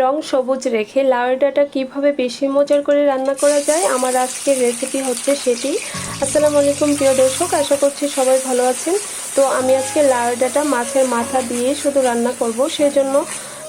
রং সবুজ রেখে লাউয়ের ডাঁটা কীভাবে বেশি মজার করে রান্না করা যায়, আমার আজকের রেসিপি হচ্ছে সেটি। আসসালামু আলাইকুম, প্রিয় দর্শক, আশা করছি সবাই ভালো আছেন। তো আমি আজকে লাউয়ের ডাঁটা মাছের মাথা দিয়ে শুধু রান্না করব, সেজন্য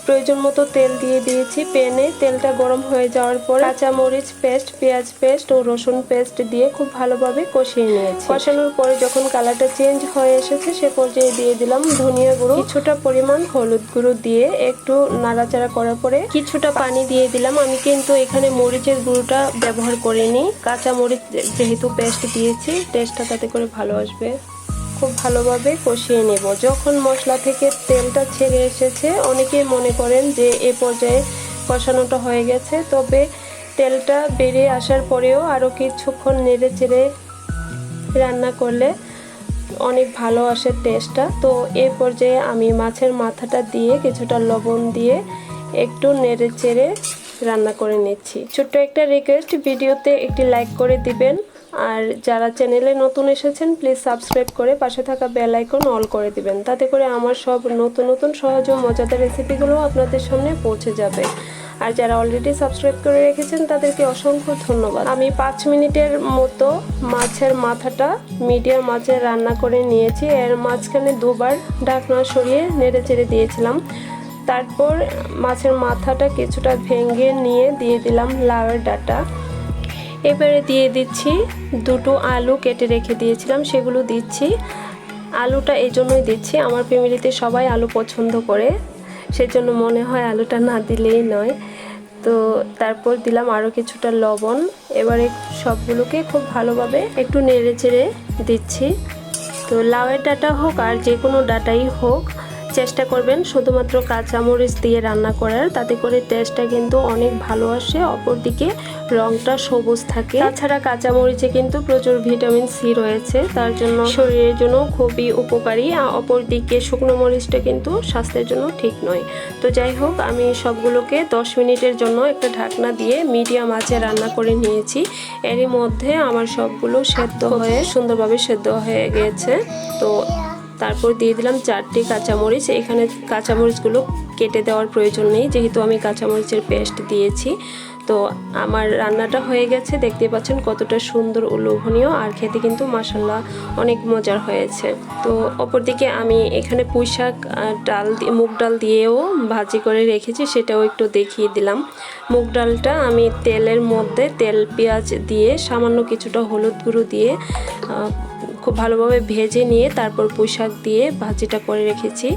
প্রয়োজন মতো তেল দিয়ে দিয়েছি। প্যানে তেলটা গরম হয়ে যাওয়ার পর কাঁচা মরিচ পেস্ট, পেঁয়াজ পেস্ট ও রসুন পেস্ট দিয়ে খুব ভালোভাবে কষিয়ে নিয়েছি। কষানোর পরে যখন কালারটা চেঞ্জ হয়ে এসেছে, সে পর্যায়ে দিয়ে দিলাম ধনিয়া গুঁড়ো। কিছুটা পরিমাণ হলুদ গুঁড়ো দিয়ে একটু নাড়াচাড়া করার পরে কিছুটা পানি দিয়ে দিলাম। আমি কিন্তু এখানে মরিচের গুঁড়োটা ব্যবহার করিনি। কাঁচা মরিচ যেহেতু পেস্ট দিয়েছি টেস্টটা তাতে করে ভালো আসবে। খুব ভালোভাবে কষিয়ে নেব। যখন মশলা থেকে তেলটা ছেড়ে এসেছে অনেকেই মনে করেন যে এ পর্যায়ে কষানোটা হয়ে গেছে, তবে তেলটা বেরিয়ে আসার পরেও আরও কিছুক্ষণ নেড়ে চেড়ে রান্না করলে অনেক ভালো আসে টেস্টটা। তো এ পর্যায়ে আমি মাছের মাথাটা দিয়ে কিছুটা লবণ দিয়ে একটু নেড়ে চেড়ে রান্না করে নিচ্ছি। ছোট্ট একটা রিকোয়েস্ট ভিডিওতে একটি লাইক করে দিবেন। আর যারা চ্যানেলে নতুন এসেছেন প্লিজ সাবস্ক্রাইব করে পাশে থাকা বেল আইকন অল করে দিবেন। তাতে করে আমার সব নতুন নতুন, সহজ ও মজাদার রেসিপিগুলো আপনাদের সামনে পৌঁছে যাবে। আর যারা অলরেডি সাবস্ক্রাইব করে রেখেছেন, তাদেরকে অসংখ্য ধন্যবাদ। আমি পাঁচ মিনিটের মতো মাছের মাথাটা মিডিয়াম মাছের রান্না করে নিয়েছি। এর মাঝখানে দুবার ঢাকনা সরিয়ে নেড়ে চেড়ে দিয়েছিলাম। তারপর মাছের মাথাটা কিছুটা ভেঙে নিয়ে দিয়ে দিলাম লাউয়ের ডাটা। এবারে দিয়ে দিচ্ছি দুটো আলু কেটে রেখে দিয়েছিলাম, সেগুলো দিচ্ছি। আলুটা এই জন্যই দিচ্ছি, আমার ফ্যামিলিতে সবাই আলু পছন্দ করে, সেজন্য মনে হয় আলুটা না দিলেই নয়। তো তারপর দিলাম আরও কিছুটা লবণ, এবারে সবগুলোকে খুব ভালোভাবে একটু নেড়ে চেড়ে দিচ্ছি। তো লাউয়ের ডাটা হোক আর যে কোনো ডাটাই হোক চেষ্টা করবেন শুধুমাত্র কাঁচামরিচ দিয়ে রান্না করার। তাতে করে টেস্টটা কিন্তু অনেক ভালো আসে, অপরদিকে রংটা সবুজ থাকে। তাছাড়া কাঁচামরিচে কিন্তু প্রচুর ভিটামিন সি রয়েছে, তার জন্য শরীরের জন্য খুবই উপকারী। অপরদিকে শুকনো মরিচটা কিন্তু স্বাস্থ্যের জন্য ঠিক নয়। তো যাই হোক, আমি সবগুলোকে দশ মিনিটের জন্য একটা ঢাকনা দিয়ে মিডিয়াম আঁচে রান্না করে নিয়েছি। এরই মধ্যে আমার সবগুলো সেদ্ধ হয়ে সুন্দরভাবে সেদ্ধ হয়ে গিয়েছে তো তারপর দিয়ে দিলাম চারটি কাঁচামরিচ। এখানে কাঁচামরিচগুলো কেটে দেওয়ার প্রয়োজন নেই, যেহেতু আমি কাঁচামরিচের পেস্ট দিয়েছি। তো আমার রান্নাটা হয়ে গেছে, দেখতে পাচ্ছেন কতটা সুন্দর ও লোভনীয়, আর খেতে কিন্তু মাসাল্লাহ অনেক মজার হয়েছে। তো অপরদিকে আমি এখানে পুঁই শাক ডাল মুগ ডাল দিয়েও ভাজি করে রেখেছি, সেটাও একটু দেখিয়ে দিলাম। মুগ ডালটা আমি তেলের মধ্যে তেল, পেঁয়াজ দিয়ে সামান্য কিছুটা হলুদ গুঁড়ো দিয়ে খুব ভালোভাবে ভেজে নিয়ে তারপর পোশাক দিয়ে ভাজিটা করে রেখেছি।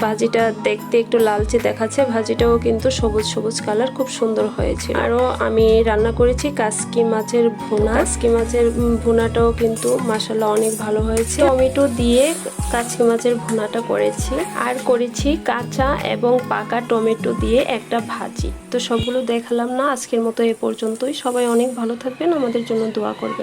ভাজিটা দেখতে একটু লালচে দেখাচ্ছে, ভাজিটাও কিন্তু সবুজ সবুজ কালার, খুব সুন্দর হয়েছে আরও আমি রান্না করেছি কাসকি মাছের ভুনা। কাসকি মাছের ভুনাটাও কিন্তু মাসাল্লাহ অনেক ভালো হয়েছে। টমেটো দিয়ে কাসকি মাছের ভুনাটা করেছি। আর করেছি কাঁচা এবং পাকা টমেটো দিয়ে একটা ভাজি। তো সবগুলো দেখালাম না, আজকের মতো এ পর্যন্তই। সবাই অনেক ভালো থাকবেন, আমাদের জন্য দোয়া করবেন।